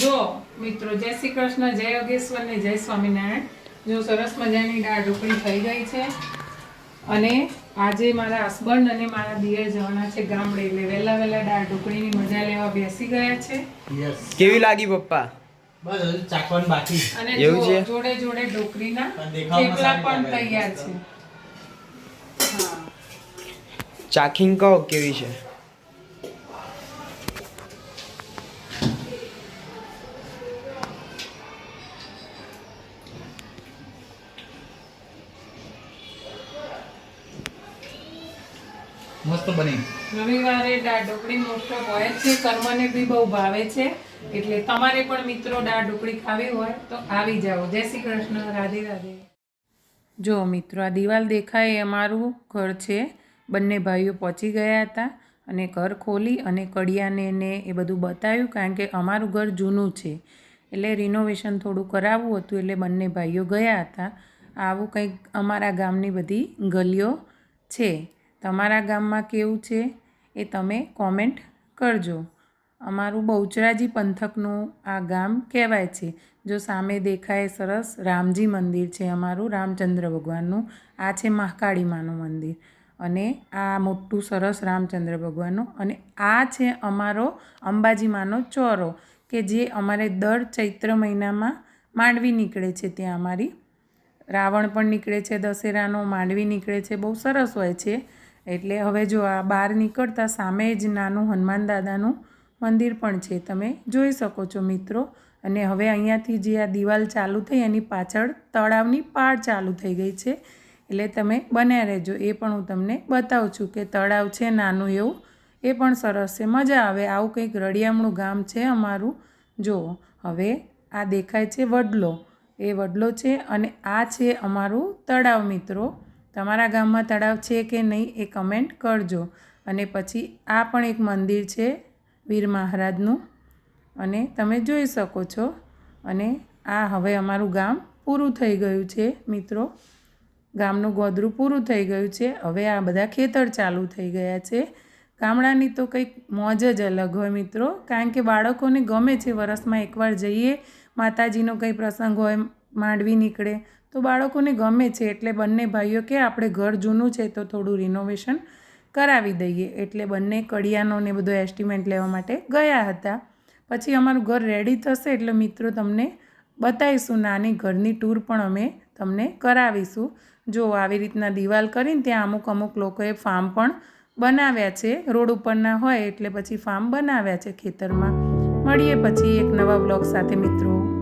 જો મિત્રો જય શ્રી કૃષ્ણ જય યોગેશ્વર ને જય સ્વામિનારાયણ. જો સરસ મજાની દાળ ઢોકળી થઈ ગઈ છે અને આજે મારા હસબન્ડ અને મારા દિયર જવાના છે ગામડે એટલે વહેલા વહેલા દાળ ઢોકળીની મજા લેવા બેસી ગયા છે. યસ કેવી લાગી પપ્પા? બસ હજુ ચાખવાનું બાકી અને જો છે? જોડે જોડે ઢોકળીના પણ થેપલા પણ તૈયાર છે. ચાખીંગ કહો કેવી છે? મસ્ત બની. રવિવારે દાળ ઢોકળી મોસ્ટ ઓફ હોય છે. કર્મને બી બહુ ભાવે છે. એટલે તમારે પણ મિત્રો દાળ ઢોકળી ખાવી હોય તો આવી જાઓ. જય શ્રી કૃષ્ણ. રાધે રાધે. જો મિત્રો, આ દિવાલ દેખાય એ અમારું ઘર છે. બંને ભાઈઓ પહોંચી ગયા હતા અને ઘર ખોલી અને કડિયાને ને એ બધું બતાવ્યું કારણ કે અમારું ઘર જૂનું છે. એટલે રિનોવેશન થોડું કરાવવું હતું એટલે બંને ભાઈઓ ગયા હતા. આવું કંઈક અમારા ગામની બધી ગલીઓ છે. તમારા ગામમાં કેવું છે એ તમે કોમેન્ટ કરજો. અમારું બહુચરાજી પંથકનું આ ગામ કહેવાય છે. જો સામે દેખાય સરસ રામજી મંદિર છે અમારું, રામચંદ્ર ભગવાનનું. આ છે મહાકાળી માનું મંદિર. અને આ મોટું સરસ રામચંદ્ર ભગવાનનું. અને આ છે અમારો અંબાજી માનો ચોરો, કે જે અમારે દર ચૈત્ર મહિનામાં માંડવી નીકળે છે. ત્યાં અમારી રાવણ પણ નીકળે છે, દશેરાનો માંડવી નીકળે છે. બહુ સરસ હોય છે. એટલે હવે જો આ બહાર નીકળતા સામે જ નાનું હનુમાન દાદાનું મંદિર પણ છે, તમે જોઈ શકો છો મિત્રો. અને હવે અહીંયાથી જે આ દિવાલ ચાલુ થઈ, એની પાછળ તળાવની પાળ ચાલુ થઈ ગઈ છે. એટલે તમે બન્યા રહેજો, એ પણ હું તમને બતાવું છું કે તળાવ છે, નાનું એવું, એ પણ સરસ છે, મજા આવે. આવું કંઈક રળિયામણું ગામ છે અમારું. જો, હવે આ દેખાય છે વડલો. એ વડલો છે અને આ છે અમારું તળાવ મિત્રો. તમારા ગામમાં તળાવ છે કે નહીં એ કમેન્ટ કરજો. અને પછી આ પણ એક મંદિર છે વીર મહારાજનું. અને તમે જોઈ શકો છો. અને આ હવે અમારું ગામ પૂરું થઈ ગયું છે, મિત્રો. ગામનું ગોદરું પૂરું થઈ ગયું છે. હવે આ બધા ખેતર ચાલુ થઈ ગયા છે. ગામડાની તો કંઈક મોજ જ અલગ હોય, મિત્રો. કારણ કે બાળકોને ગમે છે, વરસમાં એકવાર જઈએ, માતાજીનો કંઈ પ્રસંગ હોય, માંડવી નીકળે તો બાળકોને ગમે છે એટલે બંને ભાઈઓ કે આપણે ઘર જૂનું છે તો થોડું રિનોવેશન કરાવી દઈએ. એટલે બંને કડિયાનો ને બધો એસ્ટિમેટ લેવા માટે ગયા હતા. પછી અમારું ઘર રેડી થશે એટલે મિત્રો તમને બતાવીશું. નાની ઘરની ટૂર પણ અમે તમને કરાવીશું. જો આવી રીતના દિવાલ કરીને ત્યાં અમુક અમુક લોકોએ ફાર્મ પણ બનાવ્યા છે. રોડ ઉપરના હોય એટલે પછી ફાર્મ બનાવ્યા છે ખેતરમાં. મળીએ પછી એક નવા બ્લોગ સાથે મિત્રો.